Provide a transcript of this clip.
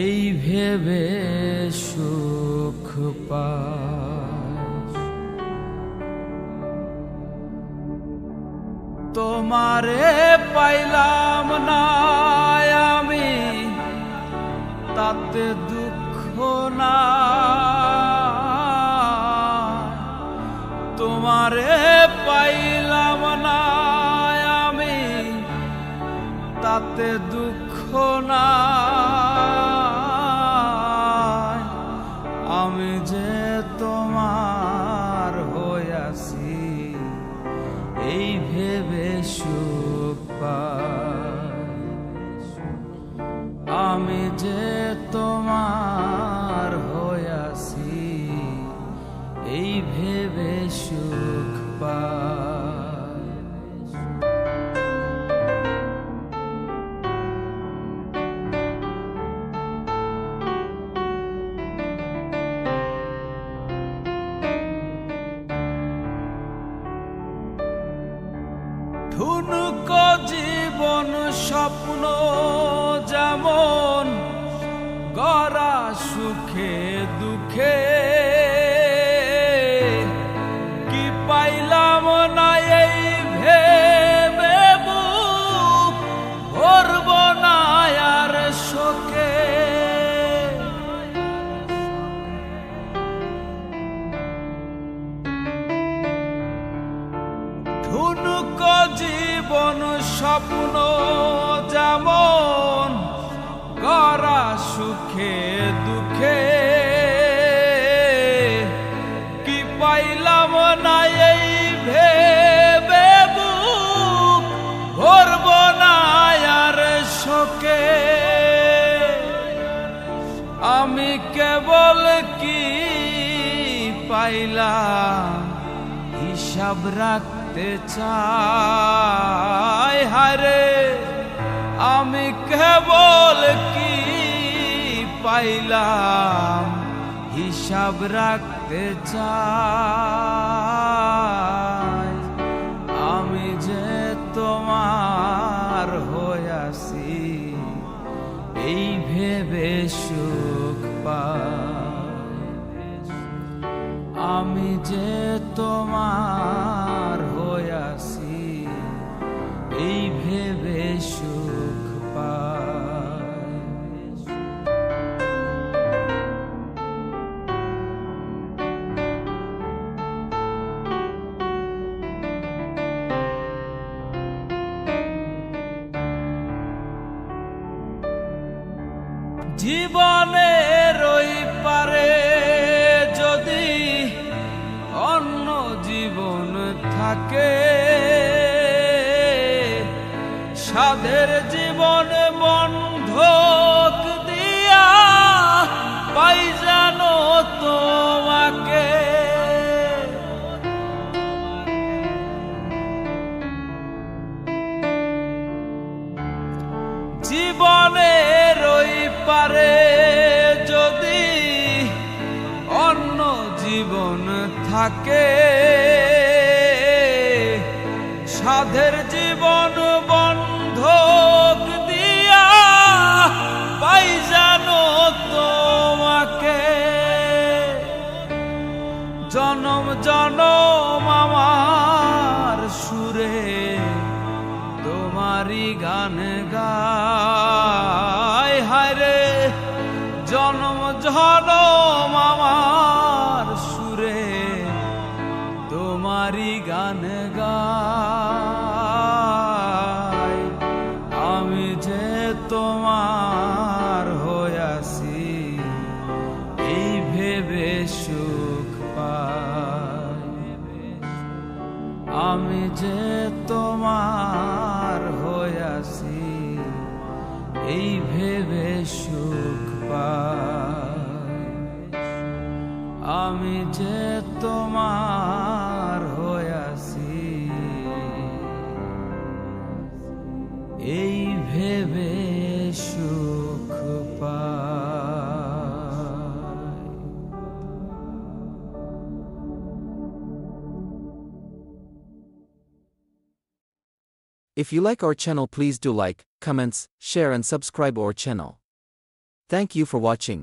এই ভেবে সুখ তোমারে পাইলাম না আমি, তাতে দুঃখ না। তোমারে পাইলাম না আমি, তাতে দুঃখ না। সুখ পাই ঠুনক জীবন স্বপ্ন যেমন গড়া সুখে দুঃখে জীবন স্বপ্ন যেমন গড়া সুখে দুঃখে। কি পাইলাম না এই ভেবে ভরব না আর শোকে। আমি কেবল কি পাইলাম হিসাব রাখতে চাই, হারে আমি কেবল কি পাইলাম হিসাব রাখতে চাই? আমি যে তোমার হইয়াছি এই ভেবে সুখ পাই। আমি যে তোমার জীবনের ওই পারে যদি অন্য জীবন থাকে। সাধের জীবন বন্ধক দিয়া পাই পারে যদি অন্য জীবন থাকে। সাধের জীবন বন্ধক দিয়া তোমাকে। জনম জনম আমার সুরে তোমারি গান হায়রে জনম জনম আমার সুরে তোমারি গান গায় আমি যে তোমার হইয়াছি এই ভেবে সুখ আমি যে তোমার হইয়াছি এই ভেবে সুখ আমি যে তোমার হইয়াছি এই ভেবে সুখ পাই If you like our channel please do like, comments, share and subscribe our channel. Thank you for watching.